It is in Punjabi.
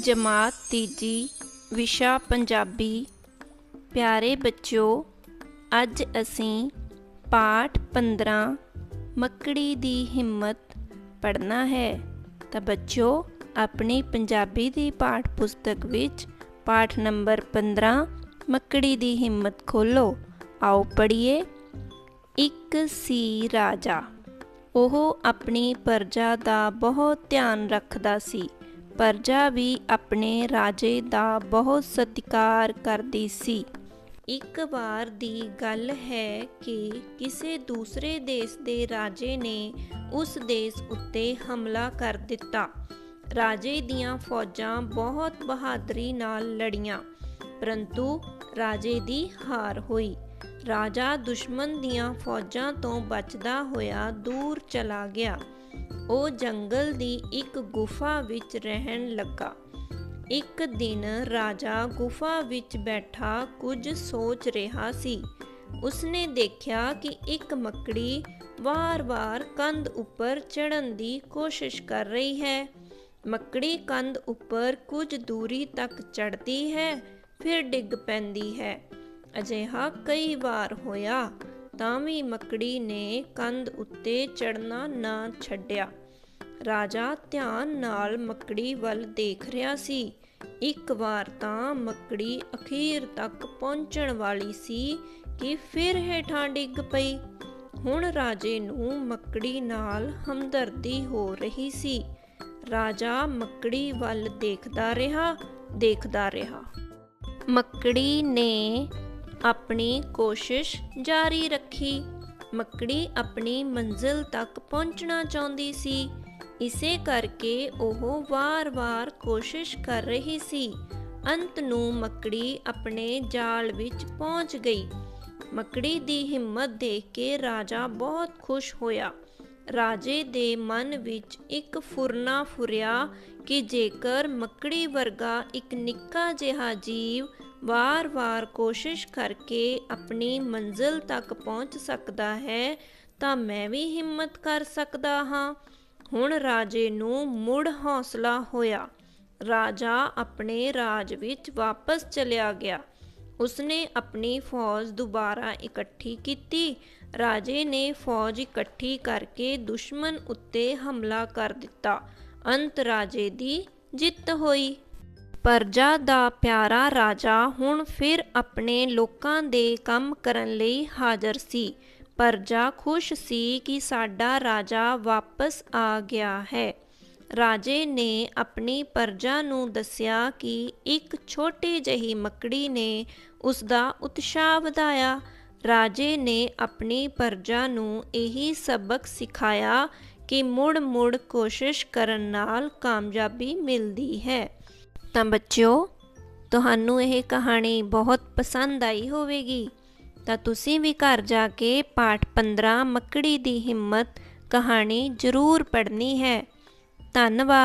ਜਮਾਤ ਤੀਜੀ, ਵਿਸ਼ਾ ਪੰਜਾਬੀ। ਪਿਆਰੇ ਬੱਚਿਓ, ਅੱਜ ਅਸੀਂ ਪਾਠ 15 ਮੱਕੜੀ ਦੀ ਹਿੰਮਤ ਪੜ੍ਹਨਾ ਹੈ। ਤਾਂ ਬੱਚਿਓ, ਆਪਣੀ ਪੰਜਾਬੀ ਦੀ ਪਾਠ ਪੁਸਤਕ ਵਿੱਚ ਪਾਠ ਨੰਬਰ 15 ਮੱਕੜੀ ਦੀ ਹਿੰਮਤ ਖੋਲੋ ਆਓ ਪੜ੍ਹੀਏ। ਇੱਕ ਸੀ ਰਾਜਾ। ਉਹ ਆਪਣੀ ਪਰਜਾ ਦਾ ਬਹੁਤ ਧਿਆਨ ਰੱਖਦਾ ਸੀ। ਪਰਜਾ ਵੀ ਆਪਣੇ ਰਾਜੇ ਦਾ ਬਹੁਤ ਸਤਿਕਾਰ ਕਰਦੀ ਸੀ। ਇੱਕ ਵਾਰ ਦੀ ਗੱਲ ਹੈ ਕਿ ਕਿਸੇ ਦੂਸਰੇ ਦੇਸ਼ ਦੇ ਰਾਜੇ ਨੇ ਉਸ ਦੇਸ਼ ਉੱਤੇ ਹਮਲਾ ਕਰ ਦਿੱਤਾ। ਰਾਜੇ ਦੀਆਂ ਫੌਜਾਂ ਬਹੁਤ ਬਹਾਦਰੀ ਨਾਲ ਲੜੀਆਂ, ਪਰੰਤੂ ਰਾਜੇ ਦੀ ਹਾਰ ਹੋਈ। ਰਾਜਾ ਦੁਸ਼ਮਣ ਦੀਆਂ ਫੌਜਾਂ ਤੋਂ ਬਚਦਾ ਹੋਇਆ ਦੂਰ ਚਲਾ ਗਿਆ। ਉਹ ਜੰਗਲ ਦੀ ਇੱਕ ਗੁਫਾ ਵਿੱਚ ਰਹਿਣ ਲੱਗਾ। ਇੱਕ ਦਿਨ ਰਾਜਾ ਗੁਫਾ ਵਿੱਚ ਬੈਠਾ ਕੁਝ ਸੋਚ ਰਿਹਾ ਸੀ। ਉਸਨੇ ਦੇਖਿਆ ਕਿ ਇੱਕ ਮੱਕੜੀ ਵਾਰ-ਵਾਰ ਕੰਧ ਉੱਪਰ ਚੜਨ ਦੀ ਕੋਸ਼ਿਸ਼ ਕਰ ਰਹੀ ਹੈ। ਮੱਕੜੀ ਕੰਧ ਉੱਪਰ ਕੁਝ ਦੂਰੀ ਤੱਕ ਚੜਦੀ ਹੈ, ਫਿਰ ਡਿੱਗ ਪੈਂਦੀ ਹੈ। ਅਜਿਹਾ ਕਈ ਵਾਰ ਹੋਇਆ। ਤਾਂ ਵੀ ਮੱਕੜੀ ਨੇ ਕੰਧ ਉੱਤੇ ਚੜਨਾ ਨਾ ਛੱਡਿਆ। ਰਾਜਾ ਧਿਆਨ ਨਾਲ ਮੱਕੜੀ ਵੱਲ ਦੇਖ ਰਿਹਾ ਸੀ। ਇੱਕ ਵਾਰ ਤਾਂ ਮੱਕੜੀ ਅਖੀਰ ਤੱਕ ਪਹੁੰਚਣ ਵਾਲੀ ਸੀ ਕਿ ਫਿਰ ਹੇਠਾਂ ਡਿੱਗ ਪਈ। ਹੁਣ ਰਾਜੇ ਨੂੰ ਮੱਕੜੀ ਨਾਲ ਹਮਦਰਦੀ ਹੋ ਰਹੀ ਸੀ। ਰਾਜਾ ਮੱਕੜੀ ਵੱਲ ਦੇਖਦਾ ਰਿਹਾ ਦੇਖਦਾ ਰਿਹਾ। ਮੱਕੜੀ ਨੇ ਆਪਣੀ ਕੋਸ਼ਿਸ਼ ਜਾਰੀ ਰੱਖੀ। ਮੱਕੜੀ ਆਪਣੀ ਮੰਜ਼ਿਲ ਤੱਕ ਪਹੁੰਚਣਾ ਚਾਹੁੰਦੀ ਸੀ। ਇਸੇ ਕਰਕੇ ਉਹ ਵਾਰ-ਵਾਰ ਕੋਸ਼ਿਸ਼ ਕਰ ਰਹੀ ਸੀ। ਅੰਤ ਨੂੰ ਮੱਕੜੀ ਆਪਣੇ ਜਾਲ ਵਿੱਚ ਪਹੁੰਚ ਗਈ। ਮੱਕੜੀ ਦੀ ਹਿੰਮਤ ਦੇਖ ਕੇ ਰਾਜਾ ਬਹੁਤ ਖੁਸ਼ ਹੋਇਆ। ਰਾਜੇ ਦੇ ਮਨ ਵਿੱਚ ਇੱਕ ਫੁਰਨਾ ਫੁਰਿਆ ਕਿ ਜੇਕਰ ਮੱਕੜੀ ਵਰਗਾ ਇੱਕ ਨਿੱਕਾ ਜਿਹਾ ਜੀਵ ਵਾਰ-ਵਾਰ ਕੋਸ਼ਿਸ਼ ਕਰਕੇ ਆਪਣੀ ਮੰਜ਼ਿਲ ਤੱਕ ਪਹੁੰਚ ਸਕਦਾ ਹੈ, ਤਾਂ ਮੈਂ ਵੀ ਹਿੰਮਤ ਕਰ ਸਕਦਾ ਹਾਂ। ਹੁਣ ਰਾਜੇ ਨੂੰ ਮੁੜ ਹੌਸਲਾ ਹੋਇਆ। ਰਾਜਾ ਆਪਣੇ ਰਾਜ ਵਿੱਚ ਵਾਪਸ ਚਲਿਆ ਗਿਆ। ਉਸਨੇ ਆਪਣੀ ਫੌਜ ਦੁਬਾਰਾ ਇਕੱਠੀ ਕੀਤੀ। ਰਾਜੇ ਨੇ ਫੌਜ ਇਕੱਠੀ ਕਰਕੇ ਦੁਸ਼ਮਣ ਉੱਤੇ ਹਮਲਾ ਕਰ ਦਿੱਤਾ। ਅੰਤ ਰਾਜੇ ਦੀ ਜਿੱਤ ਹੋਈ। ਪਰਜਾ ਦਾ ਪਿਆਰਾ ਰਾਜਾ ਹੁਣ ਫਿਰ ਆਪਣੇ ਲੋਕਾਂ ਦੇ ਕੰਮ ਕਰਨ ਲਈ ਹਾਜ਼ਰ ਸੀ। ਪਰਜਾ ਖੁਸ਼ ਸੀ ਕਿ ਸਾਡਾ ਰਾਜਾ ਵਾਪਸ ਆ ਗਿਆ ਹੈ। ਰਾਜੇ ਨੇ ਆਪਣੀ ਪਰਜਾ ਨੂੰ ਦੱਸਿਆ ਕਿ ਇੱਕ ਛੋਟੀ ਜਿਹੀ ਮੱਕੜੀ ਨੇ ਉਸ ਦਾ ਉਤਸ਼ਾਹ ਵਧਾਇਆ। ਰਾਜੇ ਨੇ ਆਪਣੀ ਪਰਜਾ ਨੂੰ ਇਹੀ ਸਬਕ ਸਿਖਾਇਆ ਕਿ ਮੁੜ-ਮੁੜ ਕੋਸ਼ਿਸ਼ ਕਰਨ ਨਾਲ ਕਾਮਯਾਬੀ ਮਿਲਦੀ ਹੈ। ਤਾਂ ਬੱਚਿਓ, ਤੁਹਾਨੂੰ ਇਹ ਕਹਾਣੀ ਬਹੁਤ ਪਸੰਦ ਆਈ ਹੋਵੇਗੀ। ਤਾਂ ਤੁਸੀਂ ਵੀ ਘਰ ਜਾ ਕੇ ਪਾਠ 15 ਮੱਕੜੀ ਦੀ ਹਿੰਮਤ ਕਹਾਣੀ ਜ਼ਰੂਰ ਪੜ੍ਹਨੀ ਹੈ। ਧੰਨਵਾਦ।